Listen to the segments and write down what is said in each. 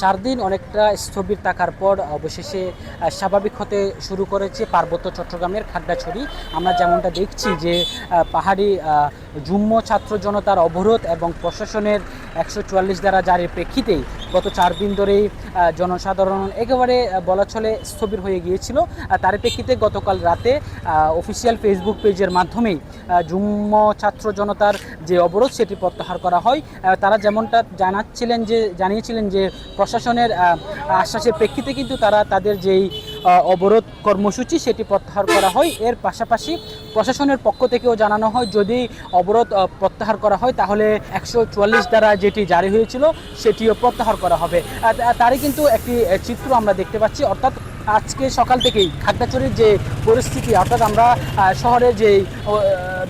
চার দিন অনেকটা স্থবির থাকার পর অবশেষে স্বাভাবিক হতে শুরু করেছে পার্বত্য চট্টগ্রামের খাগড়াছড়ি। আমরা যেমনটা দেখছি যে পাহাড়ি জুম্ম ছাত্র জনতার অবরোধ এবং প্রশাসনের একশো চুয়াল্লিশ দ্বারা জারির প্রেক্ষিতেই গত চার দিন ধরেই জনসাধারণ একেবারে বলা চলে স্থবির হয়ে গিয়েছিল। তার প্রেক্ষিতে গতকাল রাতে অফিসিয়াল ফেসবুক পেজের মাধ্যমেই যুগ্ম ছাত্র জনতার যে অবরোধ, সেটি প্রত্যাহার করা হয়। তারা যেমনটা জানাচ্ছিলেন যে, জানিয়েছিলেন যে প্রশাসনের আশ্বাসের প্রেক্ষিতে কিন্তু তারা তাদের যেই অবরোধ কর্মসূচি সেটি প্রত্যাহার করা হয়। এর পাশাপাশি প্রশাসনের পক্ষ থেকেও জানানো হয়, যদি অবরোধ প্রত্যাহার করা হয়, তাহলে একশো চুয়াল্লিশ দ্বারা যেটি জারি হয়েছিল, সেটিও প্রত্যাহার করা হবে। তারই কিন্তু একটি চিত্র আমরা দেখতে পাচ্ছি, অর্থাৎ আজকে সকাল থেকেই খাগড়াছড়ির যে পরিস্থিতি, অর্থাৎ আমরা শহরের যে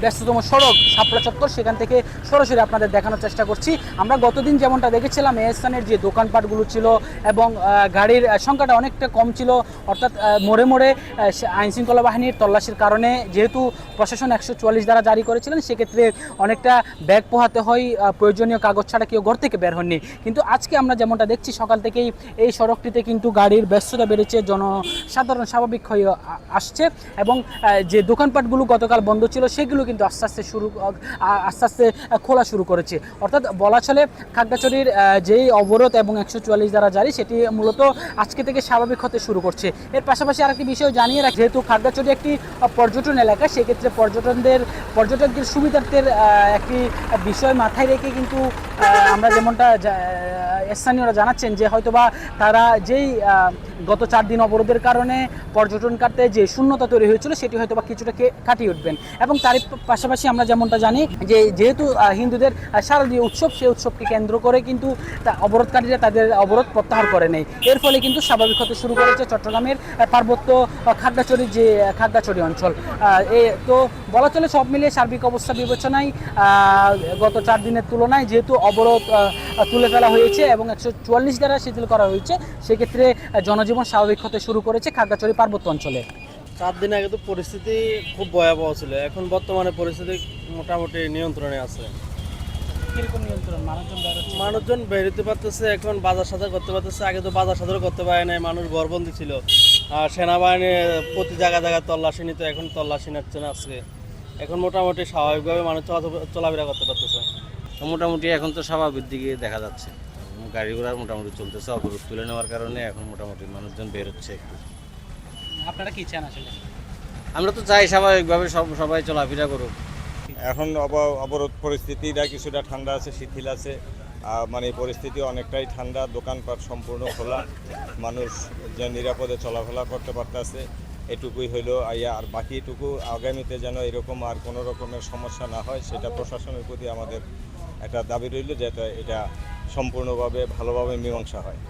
ব্যস্ততম সড়ক সাপড়া চত্বর, সেখান থেকে সরাসরি আপনাদের দেখানোর চেষ্টা করছি। আমরা গতদিন যেমনটা দেখেছিলাম এই স্থানের যে দোকানপাটগুলো ছিল এবং গাড়ির সংখ্যাটা অনেকটা কম ছিল, অর্থাৎ মোড়ে মোড়ে আইন শৃঙ্খলা বাহিনীর তল্লাশির কারণে যেহেতু প্রশাসন একশো চুয়াল্লিশ দ্বারা জারি করেছিলেন, সেক্ষেত্রে অনেকটা ব্যাগ পোহাতে হয় প্রয়োজনীয় কাগজ ছাড়া কেউ ঘর থেকে বের হননি। কিন্তু আজকে আমরা যেমনটা দেখছি, সকাল থেকেই এই সড়কটিতে কিন্তু গাড়ির ব্যস্ততা বেড়েছে জনসাধারণ স্বাভাবিক হয়ে আসছে এবং যে দোকানপাটগুলো গতকাল বন্ধ ছিল সেগুলো কিন্তু আস্তে আস্তে শুরু আস্তে আস্তে খোলা শুরু করেছে। অর্থাৎ বলা চলে খাগড়াছড়ির যেই অবরোধ এবং একশো চুয়াল্লিশ দ্বারা জারি সেটি মূলত আজকে থেকে স্বাভাবিক হতে শুরু করছে। এর পাশাপাশি আরেকটি বিষয় জানিয়ে রাখি, যেহেতু খাগড়াছড়ি একটি পর্যটন এলাকা, সেক্ষেত্রে পর্যটনদের, পর্যটকদের সুবিধার্থের একটি বিষয় মাথায় রেখে কিন্তু আমরা যেমনটা স্থানীয়রা জানাচ্ছেন যে হয়তোবা তারা যেই গত চার দিন অবরোধের কারণে পর্যটন কাটতে যে শূন্যতা তৈরি হয়েছিল সেটি হয়তোবা কিছুটা কে- কাটিয়ে উঠবেন। এবং তার পাশাপাশি আমরা যেমনটা জানি যে যেহেতু হিন্দুদের শারদীয় উৎসব সেই উৎসবকে কেন্দ্র করে কিন্তু অবরোধকারীরা তাদের অবরোধ প্রত্যাহার করে নেই। এর ফলে কিন্তু স্বাভাবিক হতে শুরু করেছে চট্টগ্রামের পার্বত্য আহ, খাগড়াছড়ির যে খাগড়াছড়ি অঞ্চল। এ তো বলা চলে সব মিলিয়ে সার্বিক অবস্থা বিবেচনায় গত চার দিনের তুলনায় যেহেতু অবরোধ তুলে ফেলা হয়েছে এবং একশো চুয়াল্লিশ দ্বারা শিথিল করা হয়েছে। সেক্ষেত্রে জনজীবন স্বাভাবিক হতে শুরু করেছে খাগড়াছড়ি পার্বত্য অঞ্চলে। চার দিন আগে তো পরিস্থিতি খুব ভয়াবহ ছিল। এখন বর্তমানে পরিস্থিতি মোটামুটি নিয়ন্ত্রণে আছে। মানুষজন বেরোতে পারতেছে এখন বাজার সাজার করতে পারতেছে। আগে তো বাজার সাজারও করতে পারে নাই মানুষ ঘরবন্দি ছিল। আর সেনাবাহিনী প্রতি জায়গা জায়গায় তল্লাশি নিত এখন তল্লাশি নিচ্ছে না আজকে। এখন মোটামুটি স্বাভাবিকভাবে মানুষ চলা- চলাফেরা করতে পারতেছে। মোটামুটি এখন তো স্বাভাবিক দিকে দেখা যাচ্ছে। গাড়ি ঘোড়া মোটামুটি চলতেছে অবরোধ তুলে নেওয়ার কারণে এখন মোটামুটি মানুষজন বেরোচ্ছে একটু। আপনারা কি চান আসলে? আমরা তো চাই স্বাভাবিকভাবে সব সবাই চলাফেরা করুক। এখন অব- অবরোধ পরিস্থিতিটা কিছুটা ঠান্ডা আছে শিথিল আছে। মানে পরিস্থিতি অনেকটাই ঠান্ডা দোকানপাট সম্পূর্ণ খোলা। মানুষ যে নিরাপদে চলাফেরা করতে পারতেছে। এটুকুই হইল আইয়া আর বাকিটুকু আগামীতে যেন এরকম আর কোনো রকমের সমস্যা না হয়, সেটা প্রশাসনের প্রতি আমাদের একটা দাবি রইল, যাতে এটা সম্পূর্ণভাবে, ভালোভাবে মীমাংসা হয়।